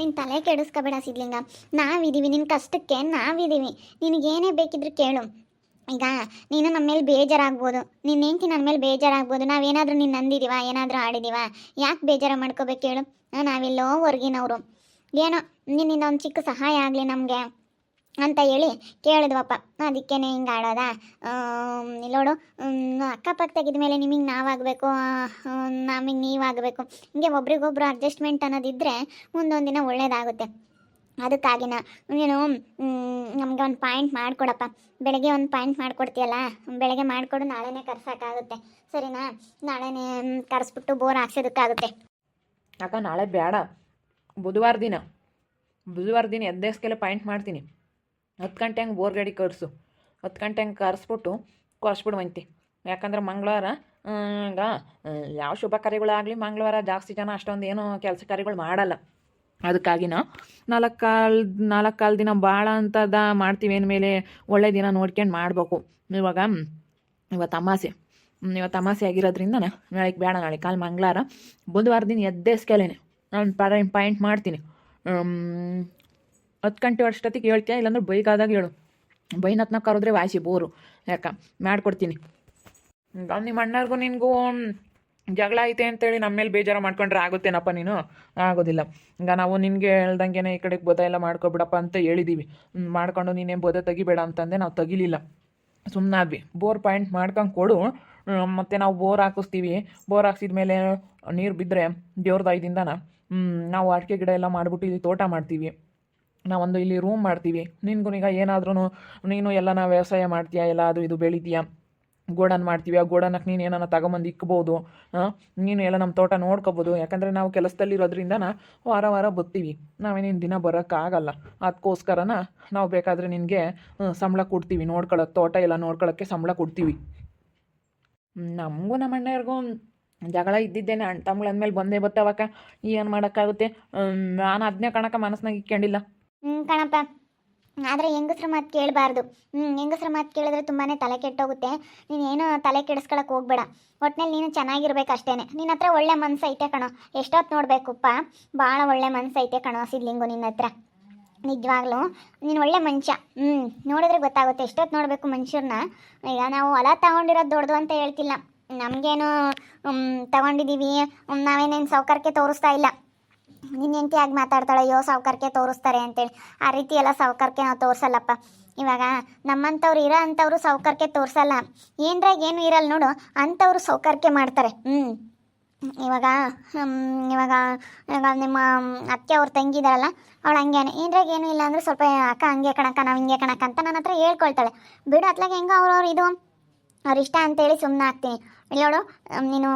ನಿನ್ನ ತಲೆ ಕೆಡಿಸ್ಕೋಬೇಡ ಸಿದ್ಲಿಂಗ. ನಾವಿದ್ದೀವಿ ನಿನ್ನ ಕಷ್ಟಕ್ಕೆ ನಾವಿದ್ದೀವಿ ನಿನಗೇನೇ ಬೇಕಿದ್ರು ಕೇಳು. ಈಗ ನೀನು ನಮ್ಮ ಮೇಲೆ ಬೇಜಾರಾಗ್ಬೋದು. ನಿನ್ನ ಹೆಂಡತಿ ನನ್ನ ಮೇಲೆ ಬೇಜಾರಾಗ್ಬೋದು. ನಾವೇನಾದರೂ ನೀನು ನಂದಿದ್ದೀವಾ ಏನಾದರೂ ಆಡಿದ್ದೀವಾ ಯಾಕೆ ಬೇಜಾರು ಮಾಡ್ಕೋಬೇಕು ಹೇಳು ನಾವೆಲ್ಲೋ ಹೊರ್ಗಿನವರು. ಏನೋ ನಿನ್ನಿಂದ ಒಂದು ಚಿಕ್ಕ ಸಹಾಯ ಆಗಲಿ ನಮಗೆ. ಅಂತ ಹೇಳಿ ಕೇಳಿದ್ವಪ್ಪ. ಅದಕ್ಕೇನೆ ಹಿಂಗೆ ಆಡೋದಾ? ನೋಡು ಅಕ್ಕಪಕ್ಕ ಮೇಲೆ ನಿಮಗೆ ನಾವಾಗಬೇಕು ನಮಗೆ ನೀವಾಗಬೇಕು. ಹಿಂಗೆ ಒಬ್ರಿಗೊಬ್ರು ಅಡ್ಜಸ್ಟ್ಮೆಂಟ್ ಅನ್ನೋದಿದ್ದರೆ ಮುಂದೊಂದು ದಿನ ಒಳ್ಳೇದಾಗುತ್ತೆ. ಅದಕ್ಕಾಗಿನ ನೀನು ನಮಗೆ ಒಂದು ಪಾಯಿಂಟ್ ಮಾಡಿಕೊಡಪ್ಪ. ಬೆಳಗ್ಗೆ ಒಂದು ಪಾಯಿಂಟ್ ಮಾಡಿಕೊಡ್ತೀಯಲ್ಲ? ಬೆಳಗ್ಗೆ ಮಾಡಿಕೊಡು, ನಾಳೆನೇ ಕರ್ಸೋಕ್ಕಾಗುತ್ತೆ. ಸರಿನಾ? ನಾಳೆನೇ ಕರ್ಸ್ಬಿಟ್ಟು ಬೋರ್ ಹಾಕ್ಸೋದಕ್ಕಾಗುತ್ತೆ. ಅಕ್ಕ, ನಾಳೆ ಬೇಡ ಬುಧವಾರ ದಿನ. ಬುಧವಾರ ದಿನ ಎದ್ದೇಸ್ಕೆಲ್ಲ ಪಾಯಿಂಟ್ ಮಾಡ್ತೀನಿ. ಹತ್ತು ಗಂಟೆ ಹಂಗೆ ಬೋರ್ ಗಾಡಿ ಕರ್ಸು. ಹತ್ತು ಗಂಟೆ ಹಂಗೆ ಕರ್ಸ್ಬಿಟ್ಟು ಕೊರ್ಸ್ಬಿಡುವಂತೆ ಯಾಕಂದ್ರೆ ಮಂಗಳವಾರ ಈಗ ಯಾವ ಶುಭ ಕಾರ್ಯಗಳಾಗಲಿ ಮಂಗಳವಾರ ಜಾಸ್ತಿ ಜನ ಅಷ್ಟೊಂದು ಏನೋ ಕೆಲಸ ಕಾರ್ಯಗಳು ಮಾಡಲ್ಲ. ಅದಕ್ಕಾಗಿನ ನಾಲ್ಕು ಕಾಲ್, ನಾಲ್ಕು ಕಾಲು ದಿನ ಭಾಳ ಅಂತದ ಮಾಡ್ತೀವಿ ಮೇಲೆ ಒಳ್ಳೆ ದಿನ ನೋಡ್ಕೊಂಡು ಮಾಡಬೇಕು. ಇವಾಗ ಇವತ್ತು ಅಮಾಸೆ ಇವತ್ತು ಅಮಾಸೆ ಆಗಿರೋದ್ರಿಂದ ನಾಳೆಗೆ ಬೇಡ ನಾಳೆ ಕಾಲು ಮಂಗಳವಾರ. ಬುಧವಾರ ದಿನ ಎದ್ದೇಸ್ಕೆಲೇನೆ. ನಾನು ಪಾಯಿಂಟ್ ಮಾಡ್ತೀನಿ. ಹತ್ತು ಗಂಟೆ ಅಷ್ಟೊತ್ತಿಗೆ ಹೇಳ್ತೀಯ? ಇಲ್ಲಾಂದ್ರೆ ಬೈಗಾದಾಗ ಹೇಳು. ಬೈನತ್ನ ಕರೆದ್ರೆ ವಾಸಿ ಬೋರು. ಯಾಕ? ಮಾಡ್ಕೊಡ್ತೀನಿ. ನಿಮ್ಮ ಅಣ್ಣರಿಗೂ ನಿನಗೂ ಜಗಳ ಐತೆ ಅಂತೇಳಿ ನಮ್ಮ ಮೇಲೆ ಬೇಜಾರು ಮಾಡ್ಕೊಂಡ್ರೆ ಆಗುತ್ತೇನಪ್ಪ ನೀನು? ಆಗೋದಿಲ್ಲ. ಈಗ ನಾವು ನಿನಗೆ ಹೇಳ್ದಂಗೆ ಈ ಕಡೆಗೆ ಬದ ಎಲ್ಲ ಮಾಡ್ಕೊಬಿಡಪ್ಪ ಅಂತ ಹೇಳಿದ್ದೀವಿ ಮಾಡ್ಕೊಂಡು ನೀನೇ ಬದ ತೆಗಿಬೇಡ ಅಂತಂದೆ ನಾವು ತೆಗಿಲಿಲ್ಲ. ಸುಮ್ಮನಾದ್ವಿ ಬೋರ್ ಪಾಯಿಂಟ್ ಮಾಡ್ಕೊಂಡು ಕೊಡು. ಮತ್ತು ನಾವು ಬೋರ್ ಹಾಕಿಸ್ತೀವಿ. ಬೋರ್ ಹಾಕ್ಸಿದ ಮೇಲೆ ನೀರು ಬಿದ್ದರೆ ದೇವ್ರದ ಐದಿಂದನ ಹ್ಮ್, ನಾವು ಅಡಿಕೆ ಗಿಡ ಎಲ್ಲ ಮಾಡಿಬಿಟ್ಟು ಇಲ್ಲಿ ತೋಟ ಮಾಡ್ತೀವಿ. ನಾವೊಂದು ಇಲ್ಲಿ ರೂಮ್ ಮಾಡ್ತೀವಿ. ನಿನ್ಗೂ ಈಗ ಏನಾದ್ರೂ ನೀನು ಎಲ್ಲ ಎಲ್ಲನ ವ್ಯವಸಾಯ ಮಾಡ್ತೀಯಾ? ಎಲ್ಲ ಅದು ಇದು ಬೆಳಿತೀಯಾ? ಗೋಡನ್ ಮಾಡ್ತೀವಿ. ಆ ಗೋಡನಕ್ಕೆ ನೀನು ಏನನ್ನ ತಗೊಂಬಂದು ಇಕ್ಬೋದು. ನೀನು ಎಲ್ಲ ನಮ್ಮ ತೋಟ ನೋಡ್ಕೋಬೋದು. ಯಾಕಂದರೆ ನಾವು ಕೆಲಸದಲ್ಲಿರೋದ್ರಿಂದ ವಾರ ವಾರ ಬರ್ತೀವಿ ನಾವೇನೇನು ದಿನ ಬರೋಕ್ಕಾಗಲ್ಲ. ಅದಕ್ಕೋಸ್ಕರನ ನಾವು ಬೇಕಾದರೆ ನಿನಗೆ ಸಂಬಳ ಕೊಡ್ತೀವಿ. ನೋಡ್ಕೊಳ್ಳೋಕೆ ತೋಟ ಎಲ್ಲ ನೋಡ್ಕೊಳ್ಳೋಕ್ಕೆ ಸಂಬಳ ಕೊಡ್ತೀವಿ. ನಮಗೂ ನಮ್ಮ ಅಣ್ಣವ್ರಿಗೂ ಜಗಳ ಇದ್ದಿದ್ದೇನೆ. ಅಣ್ಣ ತಮ್ಗಳು ಅಂದಮೇಲೆ ಬಂದೇ ಬತ್ತಾವಕ್ಕ. ಏನು ಮಾಡೋಕ್ಕಾಗುತ್ತೆ? ನಾನು ಅದನ್ನೇ ಕಣಕ ಮನಸ್ಸಿನಾಗ ಇಕ್ಕೊಂಡಿಲ್ಲ. ಹ್ಞೂ ಕಣಪ್ಪ. ಆದರೆ ಹೆಂಗಸ್ರ ಮಾತು ಕೇಳಬಾರ್ದು. ಹ್ಞೂ ಹೆಂಗಸ್ರ ಮಾತು ಕೇಳಿದ್ರೆ ತುಂಬಾ ತಲೆ ಕೆಟ್ಟೋಗುತ್ತೆ. ನೀನು ಏನೋ ತಲೆ ಕೆಡಿಸ್ಕೊಳಕ್ಕೆ ಹೋಗ್ಬೇಡ. ಒಟ್ಟಿನಲ್ಲಿ ನೀನು ಚೆನ್ನಾಗಿರ್ಬೇಕು ಅಷ್ಟೇ ನಿನ್ನ ಹತ್ರ ಒಳ್ಳೆ ಮನ್ಸು ಐತೆ ಕಣೋ. ಎಷ್ಟೊತ್ತು ನೋಡಬೇಕಪ್ಪ? ಭಾಳ ಒಳ್ಳೆ ಮನ್ಸು ಐತೆ ಕಣೋ ಸಿದ್ಲಿಂಗು ನಿನ್ನ ಹತ್ರ. ನಿಜವಾಗ್ಲೂ ನೀನು ಒಳ್ಳೆ ಮನುಷ್ಯ ಹ್ಞೂ ನೋಡಿದ್ರೆ ಗೊತ್ತಾಗುತ್ತೆ. ಎಷ್ಟೊತ್ತು ನೋಡಬೇಕು ಮನುಷ್ಯರನ್ನ ಈಗ ನಾವು ಹೊಲ ತಗೊಂಡಿರೋದು ದೊಡ್ಡದು ಅಂತ ಹೇಳ್ತಿಲ್ಲ. ನಮಗೇನು ತಗೊಂಡಿದ್ದೀವಿ ನಾವೇನೇನು ಸೌಕರ್ಯಕ್ಕೆ ತೋರಿಸ್ತಾ ಇಲ್ಲ. ನಿನ್ನ ಹೆಂಡತಿ ಆಗಿ ಮಾತಾಡ್ತಾಳೆ, ಅಯ್ಯೋ ಸಾವುಕಾರಕ್ಕೆ ತೋರಿಸ್ತಾರೆ ಅಂತೇಳಿ. ಆ ರೀತಿ ಎಲ್ಲ ಸಾವ್ಕಾರಕ್ಕೆ ನಾವು ತೋರಿಸಲ್ಲಪ್ಪ. ಇವಾಗ ನಮ್ಮಂಥವ್ರು ಇರೋ ಅಂಥವ್ರು ಸಾವುಕಾರಕ್ಕೆ ತೋರಿಸಲ್ಲ. ಏನ್ರಾಗ ಏನು ಇರಲ್ಲ ನೋಡು, ಅಂಥವ್ರು ಸೌಕರ್ಕೆ ಮಾಡ್ತಾರೆ. ಹ್ಞೂ ಇವಾಗ ಇವಾಗ ಇವಾಗ ನಿಮ್ಮ ಅತ್ತೆ ತಂಗಿ ತಂಗಿದಾರಲ್ಲ ಅವಳು ಹಂಗೇನೆ. ಏನ್ರಾಗ ಏನೂ ಇಲ್ಲ ಅಂದ್ರೆ ಸ್ವಲ್ಪ ಅಕ್ಕ ಹಂಗೆ ಕಣಕ್ಕ, ನಾವು ಹಿಂಗೆ ಕಣಕ್ಕ ಅಂತ ನನ್ನ ಹತ್ರ ಹೇಳ್ಕೊಳ್ತಾಳೆ. ಬಿಡು, ಅತ್ಲಾಗ ಹೆಂಗೋ ಅವ್ರವ್ರು ಇದು. ಅವ್ರ ಇಷ್ಟ ಅಂತೇಳಿ ಸುಮ್ಮನೆ ಆಗ್ತೀನಿ ನೋಡು ನೀನು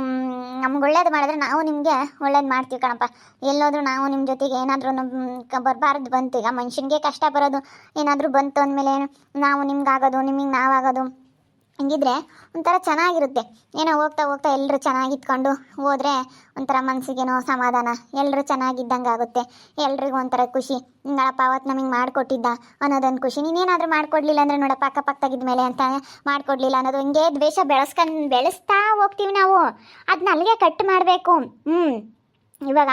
ನಮ್ಗೆ ಒಳ್ಳೇದು ಮಾಡಿದ್ರೆ ನಾವು ನಿಮಗೆ ಒಳ್ಳೇದು ಮಾಡ್ತೀವಿ ಕಣಪ್ಪ. ಎಲ್ಲೋದ್ರೂ ನಾವು ನಿಮ್ಮ ಜೊತೆಗೆ ಏನಾದರೂ ಬರಬಾರ್ದು ಬಂತು. ಈಗ ಮನುಷ್ಯನಿಗೆ ಕಷ್ಟ ಬರೋದು ಏನಾದರೂ ಬಂತು ಅಂದಮೇಲೆ ನಾವು ನಿಮ್ಗೆ ಆಗೋದು ನಿಮಗೆ ನಾವಾಗೋದು. ಹಿಂಗಿದ್ರೆ ಒಂಥರ ಚೆನ್ನಾಗಿರುತ್ತೆ. ಏನೋ ಹೋಗ್ತಾ ಹೋಗ್ತಾ ಎಲ್ಲರೂ ಚೆನ್ನಾಗಿತ್ಕೊಂಡು ಹೋದರೆ ಒಂಥರ ಮನಸ್ಸಿಗೇನೋ ಸಮಾಧಾನ ಎಲ್ಲರೂ ಚೆನ್ನಾಗಿದ್ದಂಗೆ ಆಗುತ್ತೆ ಎಲ್ರಿಗೂ ಒಂಥರ ಖುಷಿ. ನೋಡಪ್ಪ ಅವತ್ತು ನಮಗೆ ಮಾಡಿಕೊಟ್ಟಿದ್ದ ಅನ್ನೋದೊಂದು ಖುಷಿ. ನೀನೇನಾದರೂ ಮಾಡಿಕೊಡ್ಲಿಲ್ಲ ಅಂದರೆ ನೋಡಪ್ಪ ಅಕ್ಕಪಕ್ಕದಾಗಿದ್ಮೇಲೆ ಅಂತ ಮಾಡಿಕೊಡ್ಲಿಲ್ಲ ಅನ್ನೋದು ಹಿಂಗೆ ದ್ವೇಷ ಬೆಳೆಸ್ಕೊಂಡು, ಬೆಳೆಸ್ತಾ ಹೋಗ್ತೀವಿ ನಾವು. ಅದನ್ನ ಅಲ್ಲಿಗೆ ಕಟ್ ಮಾಡಬೇಕು. ಹ್ಞೂ ಇವಾಗ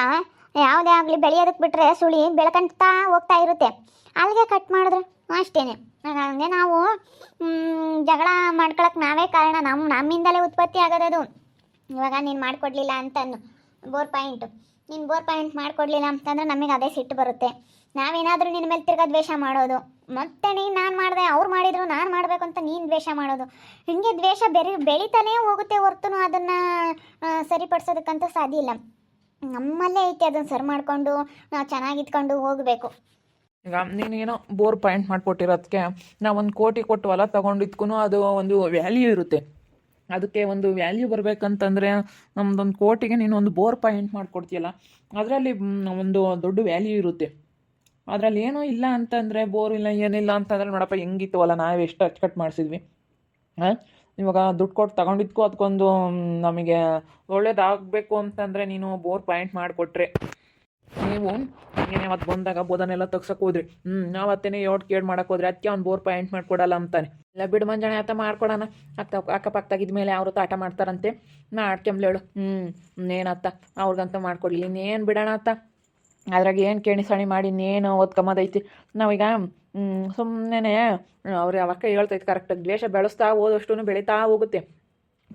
ಯಾವುದೇ ಆಗಲಿ ಬೆಳೆಯೋದಕ್ಕೆ ಬಿಟ್ಟರೆ ಸುಳಿ ಬೆಳ್ಕೊಂತಾ ಹೋಗ್ತಾ ಇರುತ್ತೆ. ಅಲ್ಲಿಗೆ ಕಟ್ ಮಾಡಿದ್ರೆ ಅಷ್ಟೇನೆ. ಹಂಗೆ ನಾವು ಜಗಳ ಮಾಡ್ಕೊಳಕ್ಕೆ ನಾವೇ ಕಾರಣ ನಮ್ಮ ನಮ್ಮಿಂದಲೇ ಉತ್ಪತ್ತಿ ಆಗೋದದು. ಇವಾಗ ನೀನು ಮಾಡಿಕೊಡ್ಲಿಲ್ಲ ಅಂತನ್ನು. Bore point. ನೀನು ಬೋರ್ ಪಾಯಿಂಟ್ ಮಾಡಿಕೊಡ್ಲಿಲ್ಲ ಅಂತಂದ್ರೆ ನಮಗೆ ಅದೇ ಸಿಟ್ಟು ಬರುತ್ತೆ. ನಾವೇನಾದರೂ ನಿನ್ನ ಮೇಲೆ ತಿರ್ಗ ದ್ವೇಷ ಮಾಡೋದು. ಮತ್ತೆ ನೀನು ನಾನು ಮಾಡಿದೆ, ಅವ್ರು ಮಾಡಿದ್ರು, ನಾನು ಮಾಡಬೇಕು ಅಂತ ನೀನು ದ್ವೇಷ ಮಾಡೋದು. ಹಿಂಗೆ ದ್ವೇಷ ಬೆರಿ, ಬೆಳೀತಾನೇ ಹೋಗುತ್ತೆ ಹೊರತು ಅದನ್ನು ಸರಿಪಡಿಸೋದಕ್ಕಂತೂ ಸಾಧ್ಯ ಇಲ್ಲ. ನಮ್ಮಲ್ಲೇ ಐತೆ ಅದನ್ನು ಸರಿ ಮಾಡಿಕೊಂಡು, ನಾವು ಚೆನ್ನಾಗಿದ್ಕೊಂಡು ಹೋಗಬೇಕು. ಈಗ ನೀನೇನೋ ಬೋರ್ ಪಾಯಿಂಟ್ ಮಾಡಿಕೊಟ್ಟಿರೋದಕ್ಕೆ ನಾವು ಒಂದು ಕೋಟಿ ಕೊಟ್ಟು ಹೊಲ ತೊಗೊಂಡಿದ್ಕೂ ಅದು ಒಂದು ವ್ಯಾಲ್ಯೂ ಇರುತ್ತೆ. ಅದಕ್ಕೆ ಒಂದು ವ್ಯಾಲ್ಯೂ ಬರಬೇಕಂತಂದರೆ ನಮ್ದೊಂದು ಕೋಟಿಗೆ ನೀನು ಒಂದು ಬೋರ್ ಪಾಯಿಂಟ್ ಮಾಡಿಕೊಡ್ತೀಯಲ್ಲ, ಅದರಲ್ಲಿ ಒಂದು ದೊಡ್ಡ ವ್ಯಾಲ್ಯೂ ಇರುತ್ತೆ. ಅದರಲ್ಲಿ ಏನೂ ಇಲ್ಲ ಅಂತಂದರೆ ಬೋರ್ ಇಲ್ಲ, ಏನಿಲ್ಲ ಅಂತಂದರೆ ನೋಡಪ್ಪ ಹೆಂಗಿತ್ತು ಹೊಲ, ನಾವು ಎಷ್ಟು ಅಚ್ಚುಕಟ್ಟು ಮಾಡಿಸಿದ್ವಿ. ಹಾಂ? ಇವಾಗ ದುಡ್ಡು ಕೊಟ್ಟು ತಗೊಂಡಿದ್ಕೂ ಅದಕ್ಕೊಂದು ನಮಗೆ ಒಳ್ಳೇದಾಗಬೇಕು ಅಂತಂದರೆ ನೀನು ಬೋರ್ ಪಾಯಿಂಟ್ ಮಾಡಿಕೊಟ್ರೆ. ನೀವು ಏನೇ ಅವತ್ತು ಬಂದಾಗ ಬೋದನೆಲ್ಲ ತಗ್ಸಕ್ಕೆ ಹೋದ್ರಿ. ಹ್ಞೂ ನಾವು ಅತ್ತೇನೆ ಯೋಟ್ ಕೇಡ್ ಮಾಡಕ್ಕೆ ಹೋದ್ರಿ ಅದಕ್ಕೆ ಅವ್ನು ಬೋರ್ ಪಾಯಿಂಟ್ ಮಾಡಿಕೊಡಲ್ಲ ಅಂತಾನೆ. ಇಲ್ಲ ಬಿಡು ಮಂಜಾನೆ ಆತ ಮಾಡ್ಕೊಡೋಣ. ಅಕ್ಕ ಅಕ್ಕಪಕ್ಕ ಮೇಲೆ ಅವರು ತಾಟ ಮಾಡ್ತಾರಂತೆ. ಹೇಳು. ಹ್ಞೂ ಏನತ್ತ ಅವ್ರಿಗಂತ ಮಾಡ್ಕೊಡ್ಲಿ. ಇನ್ನೇನು ಬಿಡೋಣ ಅತ್ತ? ಅದ್ರಾಗ ಏನು ಕೇಣಿಸಣಿ ಮಾಡಿ ಇನ್ನೇನು ಓದ್ಕೊಂಬೋದೈತಿ ನಾವೀಗ ಸುಮ್ಮನೆ ಅವ್ರು ಅವಕ್ಕ ಹೇಳ್ತೈತೆ ಕರೆಕ್ಟಾಗಿ ದ್ವೇಷ ಬೆಳೆಸ್ತಾ ಹೋದಷ್ಟು ಬೆಳೀತಾ ಹೋಗುತ್ತೆ.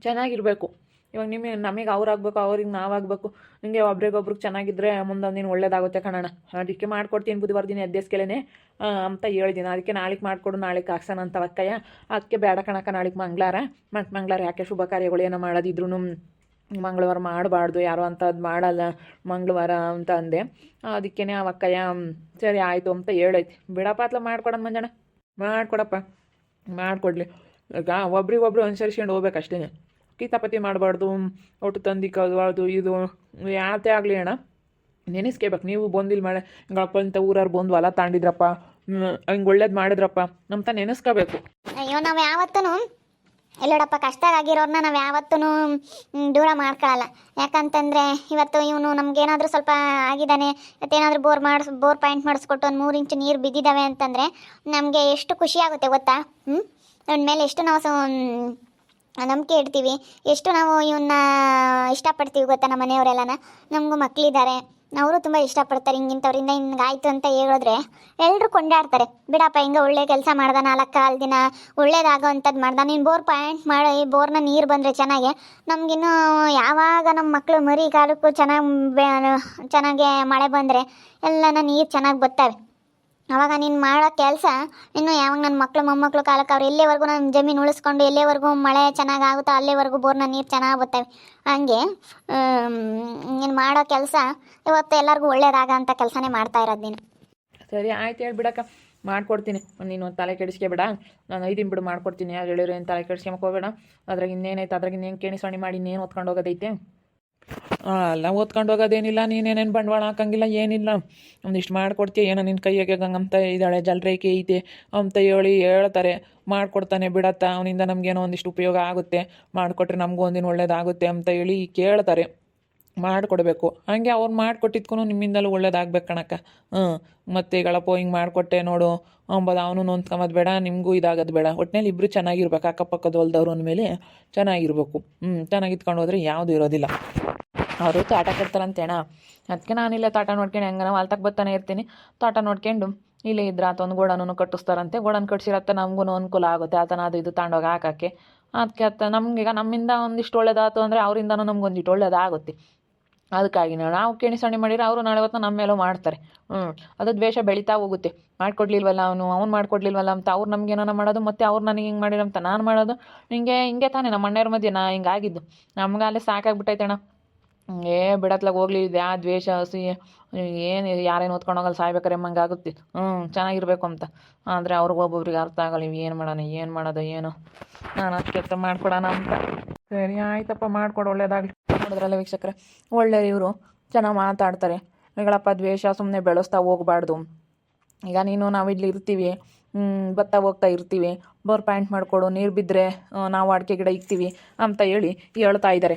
ಚೆನ್ನಾಗಿರಬೇಕು. ಇವಾಗ ನಿಮಗೆ ನಮಗೆ ಅವ್ರಾಗಬೇಕು ಅವ್ರಿಗೆ ನಾವಾಗಬೇಕು ನಿಮಗೆ ಒಬ್ರಿಗೊಬ್ರಿಗೆ ಚೆನ್ನಾಗಿದ್ದರೆ ಮುಂದೆ ನೀನು ಒಳ್ಳೇದಾಗುತ್ತೆ ಕಣಣ್ಣ. ಅದಕ್ಕೆ ಮಾಡ್ಕೊಡ್ತೀನಿ ಬುಧವಾರ ದಿನ ಎದ್ದೇಸ್ಕೆಲೇನೆ ಅಂತ ಹೇಳಿದ್ದೀನಿ ಅದಕ್ಕೆ ನಾಳೆಗೆ ಮಾಡಿಕೊಡು ನಾಳೆಗೆ ಹಾಕ್ಸೋಣ ಅಂತ ಅಕ್ಕಯ್ಯ. ಅದಕ್ಕೆ ಬೇಡ ಕಣಕ ನಾಳೆಗೆ ಮಂಗಳಾರ. ಮತ್ತು ಮಂಗಳಾರ ಯಾಕೆ ಶುಭ ಕಾರ್ಯಗಳು ಏನೋ ಮಾಡೋದಿದ್ರು ಮಂಗಳವಾರ ಮಾಡಬಾರ್ದು ಯಾರು ಅಂತ ಅದು ಮಾಡಲ್ಲ ಮಂಗಳವಾರ ಅಂತ ಅಂದೆ. ಅದಕ್ಕೇ ಅವಕ್ಕಯ್ಯ "ಹ್ಮ್, ಸರಿ ಆಯಿತು ಅಂತ ಹೇಳೈತಿ. ಬಿಡಪ್ಪ ಅತ್ಲ ಮಾಡ್ಕೊಡೋಣ ಮಂಜಣ್ಣ. ಮಾಡಿಕೊಡಪ್ಪ. ಮಾಡಿಕೊಡ್ಲಿ. ಈಗ ಒಬ್ರಿಗೊಬ್ರು ಅನುಸರಿಸ್ಕೊಂಡು ಹೋಗ್ಬೇಕು ಅಷ್ಟೇ ಕಿತಾಪತಿ ಮಾಡಬಾರ್ದು, ಒಟ್ಟು ತಂದಿಕ್ಕಬಾರ್ದು ಇದು, ಯಾತೇ ಆಗಲಿ ಅಣ್ಣ, ನೆನೆಸ್ಕೋಬೇಕು. ನೀವು ಬಂದಿಲ್ಲ ಮಾಡಿ ಹಿಂಗಪ್ಪ ಇಂಥ ಊರವ್ರು ಬಂದು ಹೊಲ ತಾಂಡಿದ್ರಪ್ಪ ಹಿಂಗೆ ಒಳ್ಳೇದು ಮಾಡಿದ್ರಪ್ಪ ಅಂತ ನೆನೆಸ್ಕೋಬೇಕು. ಅಯ್ಯೋ, ನಾವು ಯಾವತ್ತೂ ಎಲ್ಲೋಡಪ್ಪ ಕಷ್ಟ ಆಗಿರೋರನ್ನ ನಾವು ಯಾವತ್ತೂ ದೂರ ಮಾಡ್ಕೊಳ್ಳಲ್ಲ ಯಾಕಂತಂದರೆ, ಇವತ್ತು ಇವನು ನಮಗೇನಾದರೂ ಸ್ವಲ್ಪ ಆಗಿದ್ದಾನೆ ಮತ್ತೇನಾದರೂ ಬೋರ್ ಮಾಡಿಸ್, ಬೋರ್ ಪಾಯಿಂಟ್ ಮಾಡಿಸ್ಕೊಟ್ಟು ಒಂದು ಮೂರು ಇಂಚು ನೀರು ಬಿದ್ದಿದ್ದಾವೆ ಅಂತಂದರೆ, ನಮಗೆ ಎಷ್ಟು ಖುಷಿ ಆಗುತ್ತೆ ಗೊತ್ತಾ ಹ್ಞೂ ಮೇಲೆ ಎಷ್ಟು ನಾವು ನಂಬಿಕೆ ಇಡ್ತೀವಿ. ಎಷ್ಟು ನಾವು ಇವನ್ನ ಇಷ್ಟಪಡ್ತೀವಿ ಗೊತ್ತಾ ನಮ್ಮ ಮನೆಯವರೆಲ್ಲನ? ನಮಗೂ ಮಕ್ಕಳಿದ್ದಾರೆ ಅವರು ತುಂಬ ಇಷ್ಟಪಡ್ತಾರೆ ಹಿಂಗಿಂಥವ್ರಿಂದ ಹಿಂಗಾಯ್ತು ಅಂತ ಹೇಳಿದ್ರೆ ಎಲ್ಲರೂ ಕೊಂಡಾಡ್ತಾರೆ. ಬಿಡಪ್ಪ, ಹಿಂಗೆ ಒಳ್ಳೆ ಕೆಲಸ ಮಾಡ್ದ, ನಾಲ್ಕು ಕಾಲು ದಿನ ಒಳ್ಳೇದಾಗೋ ಅಂಥದ್ದು ಮಾಡ್ದ. ನೀನು ಬೋರ್ ಪಾಯಿಂಟ್ ಮಾಡಿ ಬೋರ್ನ ನೀರು ಬಂದರೆ ಚೆನ್ನಾಗೆ. ನಮಗಿನ್ನೂ ಯಾವಾಗ ನಮ್ಮ ಮಕ್ಕಳು ಮರಿ ಕಾಲಕ್ಕೂ ಚೆನ್ನಾಗಿ ಚೆನ್ನಾಗೆ ಮಳೆ ಬಂದರೆ ಎಲ್ಲನ ನೀರು ಚೆನ್ನಾಗಿ ಬರ್ತವೆ ಅವಾಗ ನೀನು ಮಾಡೋ ಕೆಲಸ ಇನ್ನು ಯಾವಾಗ ನನ್ನ ಮಕ್ಕಳು ಮೊಮ್ಮಕ್ಕಳು ಕಾಲಕ್ಕೆ ಅವ್ರು ಎಲ್ಲಿವರೆಗೂ ನನ್ನ ಜಮೀನು ಉಳಿಸ್ಕೊಂಡು ಎಲ್ಲಿವರೆಗೂ ಮಳೆ ಚೆನ್ನಾಗಿ ಆಗುತ್ತೋ ಅಲ್ಲಿವರೆಗೂ ಬೋರ್ನ ನೀರು ಚೆನ್ನಾಗಿ ಬರ್ತವೆ ಹಂಗೆ ನೀನು ಮಾಡೋ ಕೆಲಸ ಇವತ್ತು ಎಲ್ಲರಿಗೂ ಒಳ್ಳೇದಾಗ ಅಂತ ಕೆಲಸನೇ ಮಾಡ್ತಾ ಇರೋದು ನೀನು. ಸರಿ, ಆಯ್ತು ಹೇಳಿ ಬಿಡಕ್ಕ. ಮಾಡ್ಕೊಡ್ತೀನಿ. ನೀನು ತಲೆ ಕೆಡಿಸ್ಕೊಬೇಡ ನಾನು ಐದಿನ ಬಿಡು ಮಾಡ್ಕೊಡ್ತೀನಿ. ಯಾರು ಹೇಳಿರೋ ಏನು ತಲೆ ಕೆಡಿಸ್ಕೊಂಬಕ್ಕೆ ಹೋಗಬೇಡ ಅದ್ರಾಗ ಇನ್ನೇನೈತೆ ಅದ್ರಾಗ ಇನ್ನೇನು ಕೇಣಿಸಣಿ ಮಾಡಿ ಇನ್ನೇನು ಹೊತ್ಕೊಂಡು ಹೋಗೋದೈತೆ? ಅಲ್ಲ, ಓದ್ಕೊಂಡು ಹೋಗೋದೇನಿಲ್ಲ ನೀನೇನೇನು ಬಂಡವಾಳ ಹಾಕಂಗಿಲ್ಲ, ಏನಿಲ್ಲ. ಒಂದಿಷ್ಟು ಮಾಡಿಕೊಡ್ತೀಯ, ಏನೋ ನಿನ್ನ ಕೈಯಾಗೆ ಅಂತ ಇದ್ದಾಳೆ ಜಲ್ರೇಖೆ ಐತೆ ಅಂತ ಹೇಳಿ ಹೇಳ್ತಾರೆ, ಮಾಡಿಕೊಡ್ತಾನೆ ಬಿಡತ್ತ, ಅವನಿಂದ ನಮಗೇನೋ ಒಂದಿಷ್ಟು ಉಪಯೋಗ ಆಗುತ್ತೆ, ಮಾಡಿಕೊಟ್ರೆ ನಮಗೂ ಒಂದಿನ ಒಳ್ಳೇದಾಗುತ್ತೆ ಅಂತ ಹೇಳಿ ಕೇಳ್ತಾರೆ. ಮಾಡಿಕೊಡ್ಬೇಕು. ಹಾಗೆ ಅವ್ರು ಮಾಡಿಕೊಟ್ಟಿದ್ಕೂ ನಿಮ್ಮಿಂದಲೂ ಒಳ್ಳೇದಾಗ್ಬೇಕು ಕಣಕ್ಕ. ಹ್ಞೂ, ಮತ್ತೆ ಈಗಳಪ್ಪ ಹಿಂಗೆ ಮಾಡಿಕೊಟ್ಟೆ ನೋಡು, ಅಂಬೋದು ಅವನು ನೊಂದ್ಕೊಂಬದು ಬೇಡ, ನಿಮಗೂ ಇದಾಗೋದು ಬೇಡ. ಒಟ್ಟಿನಲ್ಲಿ ಇಬ್ಬರು ಚೆನ್ನಾಗಿರ್ಬೇಕು, ಅಕ್ಕಪಕ್ಕದ ಹೊಲ್ದವ್ರು ಅಂದಮೇಲೆ ಚೆನ್ನಾಗಿರ್ಬೇಕು. ಹ್ಞೂ, ಚೆನ್ನಾಗಿ ಇತ್ಕೊಂಡು ಹೋದರೆ ಯಾವುದೂ ಇರೋದಿಲ್ಲ. ಅವರು ತೋಟ ಕಟ್ತಾರಂತೇಣ. ಅದಕ್ಕೆ ನಾನಿಲ್ಲ ತೋಟ ನೋಡ್ಕೊಂಡು ಹೆಂಗನ ಹೊಲ್ತಾಕೆ ಬರ್ತಾನೆ ಇರ್ತೀನಿ. ತೋಟ ನೋಡ್ಕೊಂಡು ಇಲ್ಲೇ ಇದ್ರೆ ಆತ ಒಂದು ಗೋಡನೂ ಕಟ್ಟಿಸ್ತಾರಂತೆ. ಗೋಡನ್ ಕಟ್ಸಿರತ್ತೆ ನಮಗೂ ಅನುಕೂಲ ಆಗುತ್ತೆ. ಆತನ ಅದು ಇದು ತಗೊಂಡೋಗಿ ಹಾಕಕ್ಕೆ. ಅದಕ್ಕೆ ಅತ್ತ ನಮಗೀಗ ನಮ್ಮಿಂದ ಒಂದಿಷ್ಟು ಒಳ್ಳೇದಾಯ್ತು ಅಂದರೆ ಅವರಿಂದನೂ ನಮ್ಗೆ ಒಂದಿಷ್ಟು ಒಳ್ಳೇದಾಗುತ್ತೆ ಅದಕ್ಕಾಗಿ ನಾವು ಕೇಣಿಸಣಿ ಮಾಡಿದ್ರೆ ಅವರು ನಾಳೆ ಹೊತ್ತು ನಮ್ಮ ಮೇಲೂ ಮಾಡ್ತಾರೆ. ಹ್ಞೂ ಅದು ದ್ವೇಷ ಬೆಳೀತಾ ಹೋಗುತ್ತೆ. ಮಾಡ್ಕೊಡ್ಲಿಲ್ವಲ್ಲ ಅವನು, ಅವ್ನು ಮಾಡ್ಕೊಡ್ಲಿಲ್ವಲ್ಲ ಅಂತ. ಅವ್ರು ನಮ್ಗೆ ಏನಾನ ಮಾಡೋದು, ಮತ್ತು ಅವ್ರು ನನಗೆ ಹಿಂಗೆ ಮಾಡಿರಂತ ನಾನು ಮಾಡೋದು. ಹಿಂಗೆ ಹಿಂಗೆ ತಾನೇ. ನಮ್ಮ ಅಣ್ಣವ್ರ ಮಧ್ಯೆ ನಾ ಹಿಂಗಾಗಿದ್ದು. ನಮ್ಗೆ ಅಲ್ಲೇ ಸಾಕಾಗ್ಬಿಟ್ಟೈತೆ ಅಣ್ಣ ಏ ಬಿಡತ್ಲಾಗ ಹೋಗ್ಲಿ, ಇದು ಆ ದ್ವೇಷ ಹಸಿ ಏನು ಯಾರೇನು ಓದ್ಕೊಂಡು ಹೋಗಲ್ಲ, ಸಾಯ್ಬೇಕಾರೆ ಮಂಗೆ ಆಗುತ್ತೆ. ಹ್ಞೂ ಚೆನ್ನಾಗಿರ್ಬೇಕು ಅಂತ. ಆದರೆ ಅವ್ರಿಗೆ ಒಬ್ಬೊಬ್ರಿಗೆ ಅರ್ಥ ಆಗಲ್ಲ, ಇವು ಏನು ಮಾಡೋಣ, ಏನು ಮಾಡೋದು, ಏನು. ನಾನು ಅದಕ್ಕೆ ಮಾಡ್ಕೊಡೋಣ ಅಂತ. ಸರಿ, ಆಯ್ತಪ್ಪ, ಮಾಡ್ಕೊಡು, ಒಳ್ಳೇದಾಗಲಿ. ನೋಡಿದ್ರಲ್ಲ ವೀಕ್ಷಕರೇ ಒಳ್ಳೆಯ ಇವರು, ಚೆನ್ನಾಗಿ ಮಾತಾಡ್ತಾರೆ. ಹೇಳಪ್ಪ ದ್ವೇಷ ಸುಮ್ಮನೆ ಬೆಳೆಸ್ತಾ ಹೋಗಬಾರ್ದು. ಈಗ ನೀನು, ನಾವು ಇಲ್ಲಿ ಇರ್ತೀವಿ ಬತ್ತಾ ಹೋಗ್ತಾ ಇರ್ತೀವಿ, ಬೋರ್ ಪ್ಯಾಂಟ್ ಮಾಡಿಕೊಡು, ನೀರು ಬಿದ್ದರೆ ನಾವು ಅಡಿಕೆ ಗಿಡ ಇಕ್ತೀವಿ ಅಂತ ಹೇಳಿ ಹೇಳ್ತಾ ಇದ್ದಾರೆ